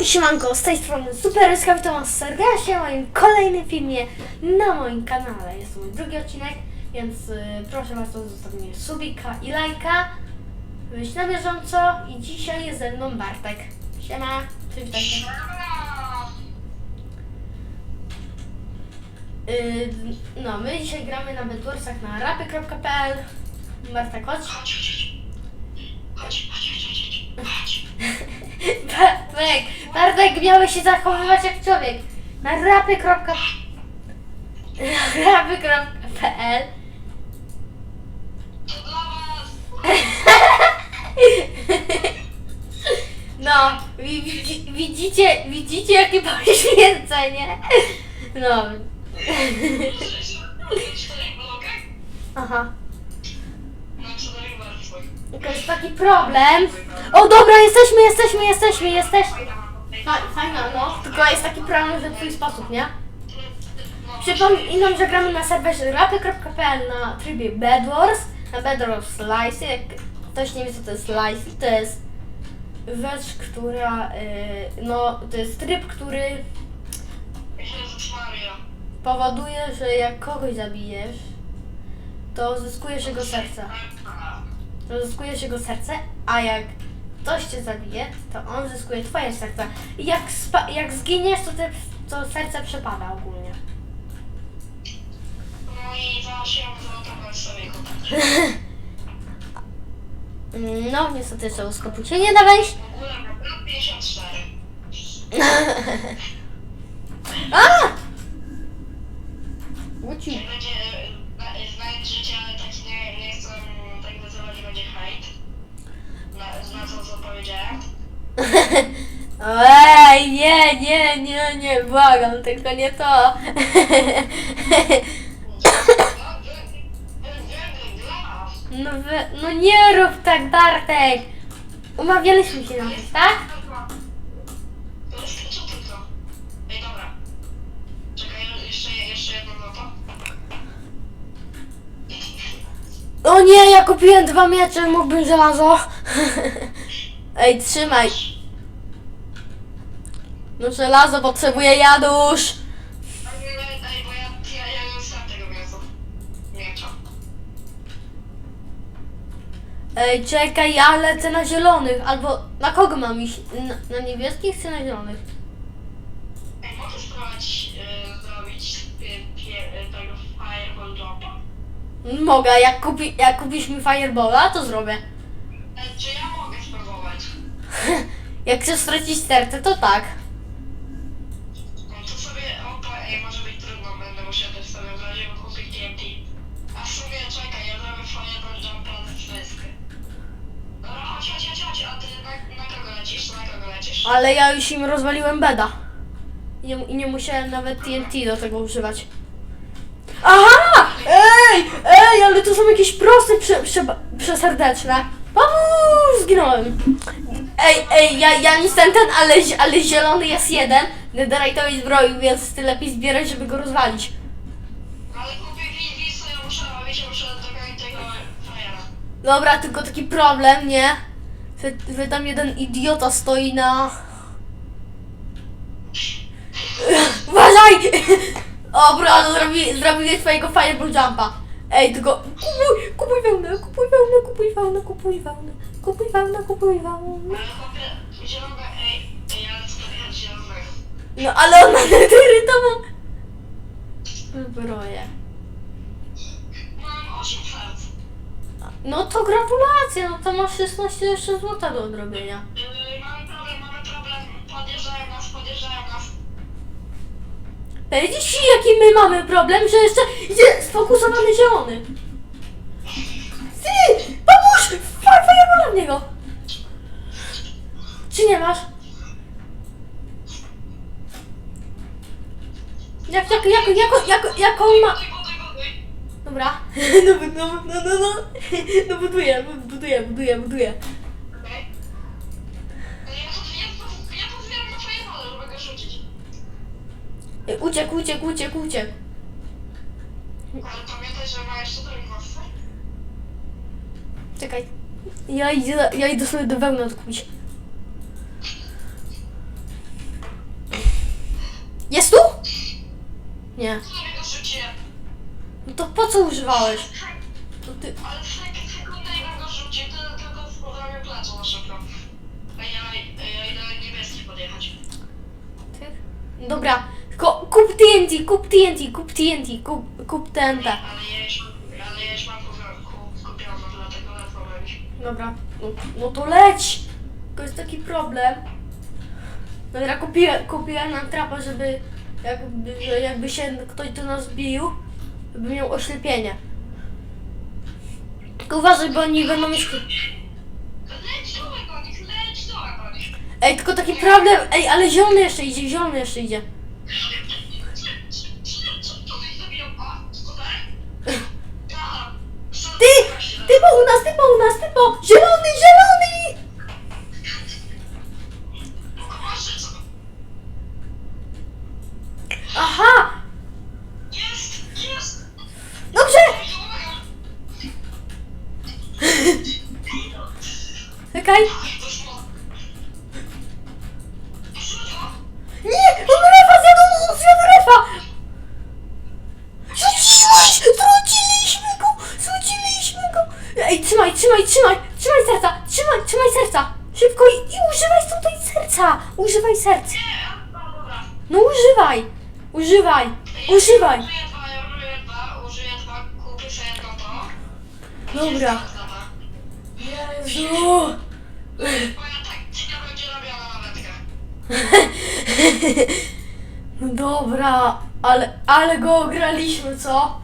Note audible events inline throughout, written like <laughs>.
i siemanko, z tej strony Super SK, witam was serdecznie w moim kolejnym filmie na moim kanale. Jest to mój drugi odcinek, więc y, proszę was o zostawienie subika i lajka. Być na bieżąco i dzisiaj jest ze mną Bartek. Siema, przywitajcie. Y, no, my dzisiaj gramy na Bedwarsach na rapy.pl. <laughs> Bartek, chodź. Bartek, Bartek, miałeś się zachowywać jak człowiek. Na rapy. rapy.pl <laughs> <laughs> No, wi- widzi, widzicie, widzicie jakie poświęcenie? No. <laughs> Aha. Tylko jest taki problem. O dobra, jesteśmy, jesteśmy, jesteśmy, jesteśmy. Fa- Fajna, no. Tylko jest taki problem, że twój sposób, nie? Przypominam, że gramy na serwerze rapy.pl na trybie Bedwars, na Bedwars Slice. Jak ktoś nie wie, co to jest Slice, to jest rzecz, która, y, no, to jest tryb, który powoduje, że jak kogoś zabijesz, to zyskujesz jego serce. To zyskujesz jego serce, a jak ktoś cię zabije, to on zyskuje twoje serce. I jak, spa- jak zginiesz, to, te, to serce przepada ogólnie. No i zacząłem wylądować sobie. Mm, No, niestety trzeba skopu się nie da wejść. W ogóle mam 54. <laughs> A! Jak Ej, nie, nie, nie, nie, błagam, tylko nie to. No, wy, no nie rób tak, Bartek. Umawialiśmy się na coś, tak? O nie, ja kupiłem dwa miecze, mógłbym żelazo. <laughs> Ej, trzymaj. No żelazo potrzebuje Jadusz. Ej, czekaj, ja lecę na zielonych. Albo na kogo mam iść? Na, na niebieskich czy na zielonych? Ej, możesz spróbować e, zrobić e, e, tego fireball jumpa? Mogę, jak, kupi, jak kupisz mi Fireballa, to zrobię. <laughs> Jak chcesz stracić serce, to tak. No to sobie, opa, ej, może być trudno, będę musiał też sobie w razie kupić TNT. A w sumie, czekaj, ja zrobię fireball jumpa z wszystkie. Dobra, chodź, chodź, chodź, chodź, a ty na, na kogo lecisz, na kogo lecisz? Ale ja już im rozwaliłem beda. I nie, I nie musiałem nawet TNT do tego używać. Aha! Ej! Ej, ale to są jakieś proste prze, prze, przeserdeczne. Pomóż! Zginąłem. Ej, ej, ja, ja nie jestem ten, ale, ale zielony jest jeden. Netherite'owej zbroi, więc ty lepiej zbieraj, żeby go rozwalić. Ale kupię wisę, ja muszę robić, ja muszę dogonić tego frajera. Dobra, tylko taki problem, nie? Że, że tam jeden idiota stoi na... <laughs> Uważaj! <laughs> O, bro, zrobi, zrobiłem twojego fireball jumpa. Ej, tylko kupuj, kupuj wełnę, kupuj wełnę, kupuj wełnę, kupuj wełnę, kupuj wełnę, kupuj wełnę. Ale kupię zielone, ej, ej, ale jest zielonego? No, ale on ma netherytową zbroję. Mam 8 serc. No to gratulacje, no to masz 16 jeszcze złota do odrobienia. Yy, mamy problem, mamy problem, podjeżdżają nas, podjeżdżają nas. Widzisz jaki my mamy problem, że jeszcze idzie sfokusowany zielony. W niego. Czy nie masz? Jak, jak, jak, jak, jak, jaką ma... Buduj, buduj, buduj. Dobra. <laughs> No, no, no, no, no. No buduję, buduję, buduję, buduję. Uciekł, uciekł, uciekł, uciekł. Ale pamiętaj, że ma jeszcze drugi. Czekaj. Ja idę, ja idę sobie do wełny odkupić. Jest tu? Nie. Rzuciłem. No to po co używałeś? To ty... Ale sek- sekundę i bym go rzucił, to tylko szybko. A ja, idę na niebieski podjechać. Dobra, kup TNT, kup TNT, kup TNT, kup, kup TNT. Ale ja już, ale ja już mam Dobra, no, no to leć! Tylko jest taki problem. Dobra, kupiłem, kupiłem nam trapa, żeby jakby, że jakby się ktoś do nas bił, żeby miał oślepienie. Tylko uważaj, bo oni będą mieć... Leć dołek o nich, leć dołek o nich. Ej, tylko taki problem, ej, ale zielony jeszcze idzie, zielony jeszcze idzie. Ty, typo u nas, typo u nas, typo! Zielony, trzymaj, trzymaj, trzymaj! Serca! Trzymaj, trzymaj serca! Szybko i, i używaj tutaj serca! Używaj serc! No używaj! Używaj! Używaj! Dobra. Jezu! No <laughs> dobra, ale, ale go ograliśmy, co?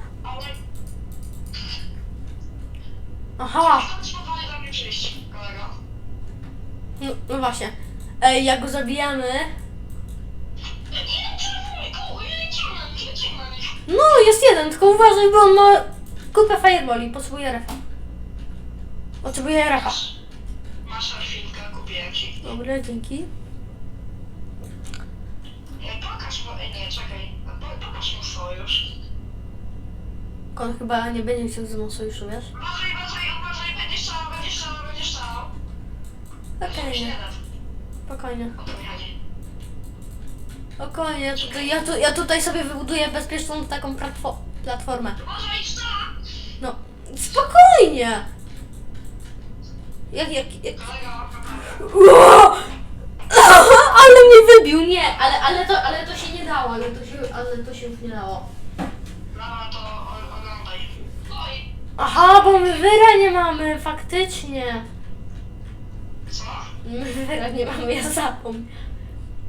Aha! pozwoli do mnie przyjść, kolego. No, no właśnie. Ej, jak go zabijamy... No, jest jeden, tylko uważaj, bo on ma kupę fireballi, potrzebuje refa. Potrzebuje refa. Masz chwilkę, kupiłem ci. Dobra, dzięki. Nie, pokaż mu, ej, nie, czekaj. Po- Pokaż mu sojusz. On chyba nie będzie chciał ze mną sojuszu, wiesz? Uważaj, Spokojnie. Chodzi. Spokojnie, to ja, tu, ja tutaj sobie wybuduję bezpieczną taką platfo- platformę. No, spokojnie! Jak, jak, jak... <laughs> Ale mnie wybił, nie, ale, ale, to, ale to się nie dało, ale to się, ale to się już nie dało. Aha, bo my wyra nie mamy, faktycznie. Wyra nie mamy, ja zapomnę.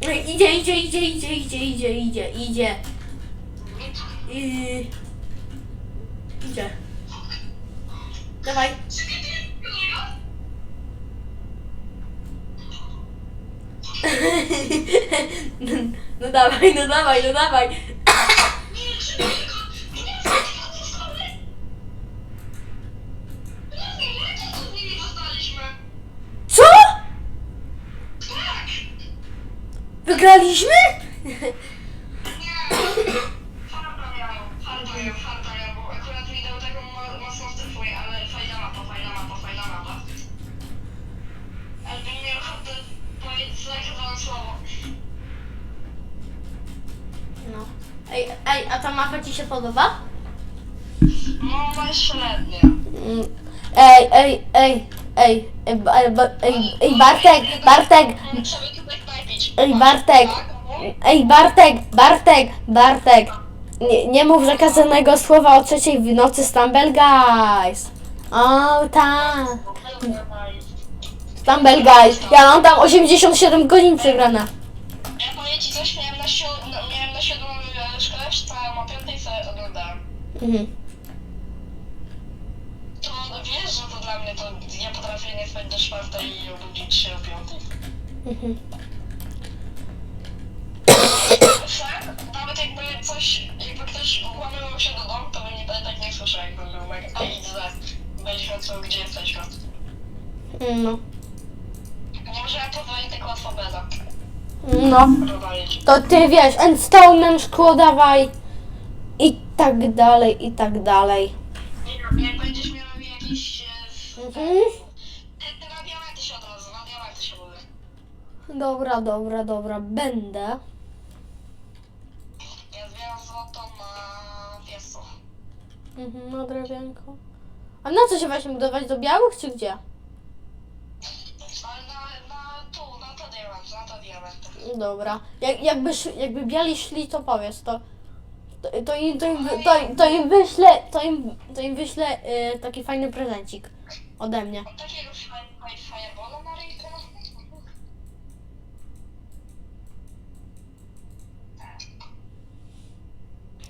Ej, Idzie, idzie, idzie, idzie, idzie, idzie, idzie, idzie. I... Idzie. Dawaj. <laughs> No dawaj, no dawaj, no dawaj. Mapa ci się podoba? No, no średnio. Mm. Ej, ej, ej, ej, ej, ba- ej, ba- ej, ej Bartek, Bartek, tutaj ej Bartek, Tak, no. ej Bartek, Bartek, Bartek. Nie, nie mów zakazanego słowa o trzeciej w nocy Stumble Guys. O tak, Stumble Guys. Ja mam tam 87 godzin przegrane. Ja powiem ci coś, miałem na, siód- Mhm. To wiesz, że to dla mnie to ja potrafię nie spać do czwartej i obudzić się o piątej. Mhm. Tak? Nawet jakby coś, jakby ktoś włamywał się do domu, to bym nie, tak nie słyszał, jakby był mega XD. Byliśmy co, gdzie jesteśmy. No. Nie możemy pozwolić tak łatwo beda. No. To ty wiesz, endstone szkło dawaj tak dalej, i tak dalej. Jak będziesz miał jakieś... E, mhm. Te radiometry się od razu, na radiometry się mówię. Dobra, dobra, dobra, będę. Ja zbieram złoto na wiesło. Mhm, na drewienko. A na co się właśnie budować? Do białych czy gdzie? Na, tu, na to na to. Dobra. Jak, jakby, jakby biali szli, to powiedz, to to, to, im, to, im, to, im- to im wyślę, to im, to im wyślę y, taki fajny prezencik ode mnie. Takiego firebola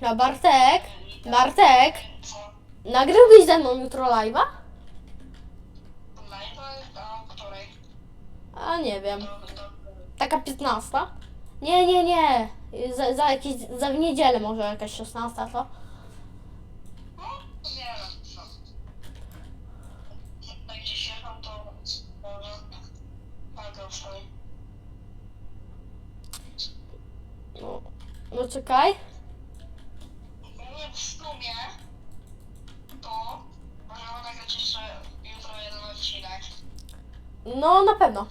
na Bartek, Bartek, Co? nagrałbyś ze mną jutro live'a? Live, a o której? A nie wiem. Taka 15? Nie, nie, nie. Za, za jakieś, za w niedzielę może jakaś 16 to. no, nie wiem, co. No, no czekaj. Nie w sumie to możemy nagrać jeszcze jutro jeden odcinek. No na pewno.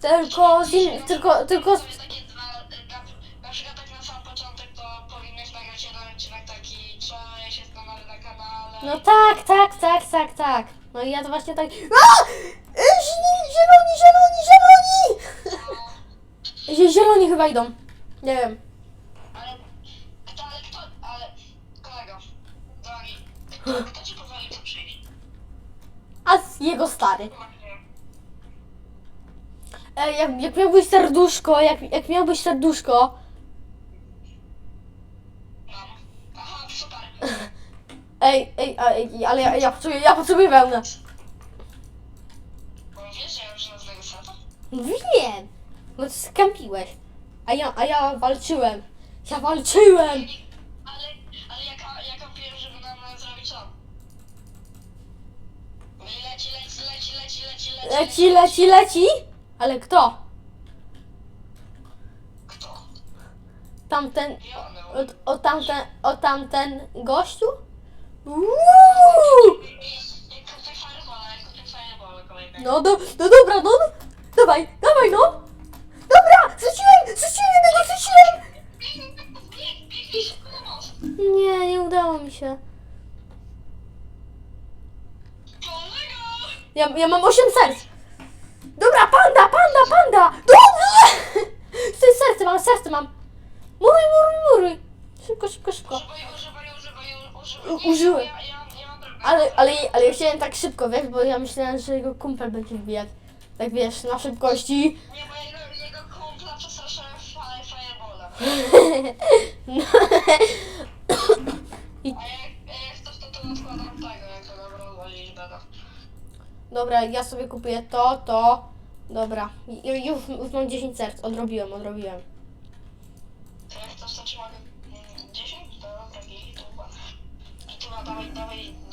Tylko z in, tylko, tylko z, takie No tak, tak, tak, tak, tak. No i ja to właśnie tak. A! E, zi- Zieloni, zieloni, zieloni! <laughs> Zie- Zieloni chyba idą. Nie wiem. ale kto, ale kto, ale kolego, drogi, kto, <gasps> kto ci pozwolił tu przyjść? A z jego stary. E, jak, jak miałbyś serduszko, jak, jak miałbyś serduszko. Mam. Aha, super. Ej, ej, ej ale ja, ja potrzebuję, ja potrzebuję wełnę. Wiesz, że ja już złego seta? Wiem. No ty skampiłeś. A ja, a ja walczyłem. Ja walczyłem. Ale, ale jaka, jaka pierwsza, żeby nam zrobić? No i leci, leci, leci, leci, leci, leci. Leci, leci, leci. Ale kto? Kto? Tamten, Jono. o, o tamten, o tamten gościu? Uuu! No, do, no dobra, no, no. Dawaj, dawaj, no. Dobra, zrzuciłem, zrzuciłem jednego, most. Nie, nie udało mi się. Ja, ja mam 8 serc. Dobra, panda, panda, panda. Dobrze. <laughs> Ty serce mam, serce mam. Muruj, muruj, muruj. Szybko, szybko, szybko. Używaj, używaj, użyłem. Ale, ale, ale ja chciałem tak szybko, wiesz, bo ja myślałem, że jego kumpel będzie wbijać. Tak wiesz, na szybkości. Nie, bo jego, jego kumpla przestraszyłem fire, fireballem. <laughs> No. A jak, jak coś, to tu odkładam tego, jak to dobra odwalić beda. Dobra, ja sobie kupuję to, to. Dobra, I- już, już mam 10 serc, odrobiłem, odrobiłem.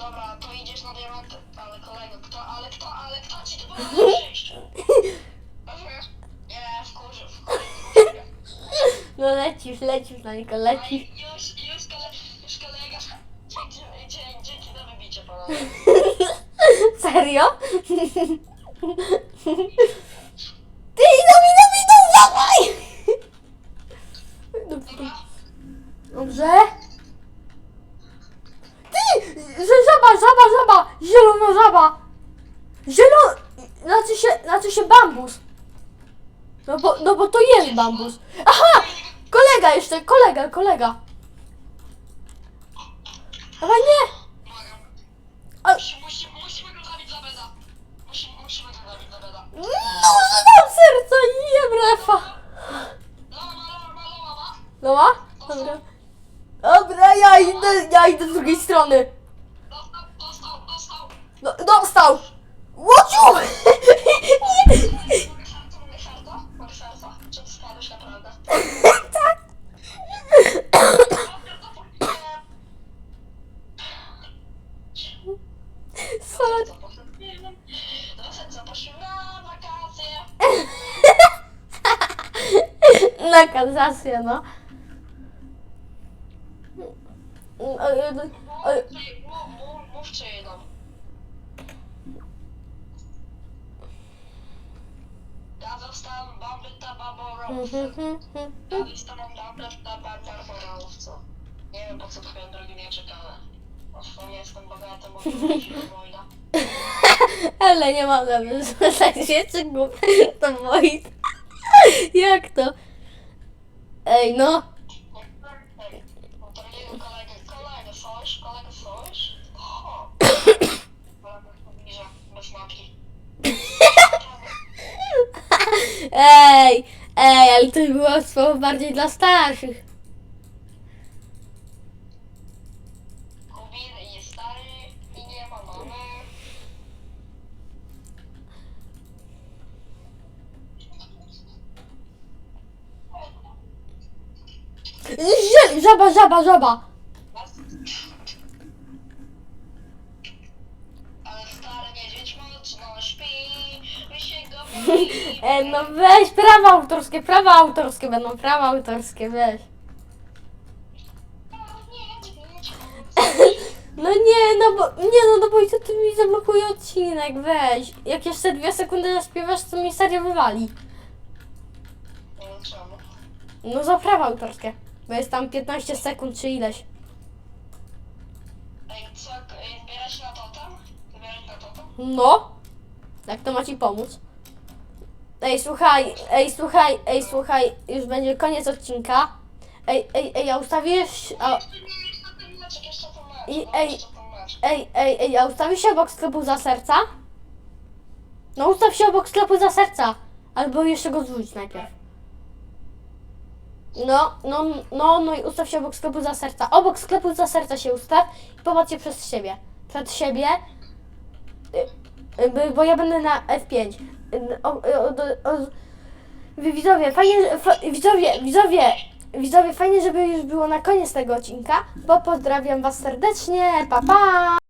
Dobra, to idziesz na diamenty. Ale kolego, kto, ale kto, ale kto ci tu pomoże <laughs> przyjść? Rozumiesz? Nie, wkurzy, wkurzy. No lecisz, lecisz na niego, lecisz. i już, już, kole, już kolega... Dzięki, dzięki, dzięki za wybicie, panowie. <laughs> Serio? <laughs> Ty, no mi, no mi, no dawaj! Dobra, Dobrze? Żaba, żaba, żaba, zielona żaba. Zielon... Znaczy się, znaczy się bambus. No bo, no bo to jest bambus. Aha! Kolega jeszcze, kolega, kolega. Ale nie! A, Musi, musi, musimy go zabić za beda. Musimy, musimy go zabić za beda. no, dam serca i jem refa. Loła ma, loła ma, loła ma. No ma? Dobra. Dobra, ja idę, ja idę z drugiej strony. No, dostał! Łociu! Ty spadłeś naprawdę? Na wakacje. No. Baborowcem. mhm, mhm. Ja zostałem Bambyta Baborowcem. Nie wiem po co twoje drogi nie czekały. Zresztą nie jestem bogaty, bo to wojna. Ale nie mogę rzeczy głupie, to Wojt. Jak to? Ej, no. Ej, ej, ale to było słowo bardziej dla starszych. Kubin jest stary i nie ma mamy. Ż- Żaba, żaba, żaba. <laughs> Ej, no weź, prawa autorskie, prawa autorskie będą, prawa autorskie, weź. No nie, no bo, nie no, no bo i to ty mi zablokuje odcinek, weź. Jak jeszcze dwie sekundy zaśpiewasz, to mi serio wywali. Czemu. No za prawa autorskie, bo jest tam 15 sekund czy ileś. Ej, co, ej, zbierać na totem? Zbierać na totem? No, jak to ma ci pomóc? Ej, słuchaj, ej, słuchaj, ej, słuchaj, już będzie koniec odcinka. Ej, ej, ej, a ustawisz, a. I- ej. ej, ej, ej, a ustawisz się obok sklepu za serca? No ustaw się obok sklepu za serca, albo jeszcze go zrzuć najpierw. No, no, no, no i ustaw się obok sklepu za serca. Obok sklepu za serca się ustaw i popatrz się przez siebie. Przed siebie, y, y, bo ja będę na F5. Y, O, o, o, widzowie, fajnie, fa, widzowie, widzowie, widzowie, fajnie, żeby już było na koniec tego odcinka, bo pozdrawiam was serdecznie, pa pa!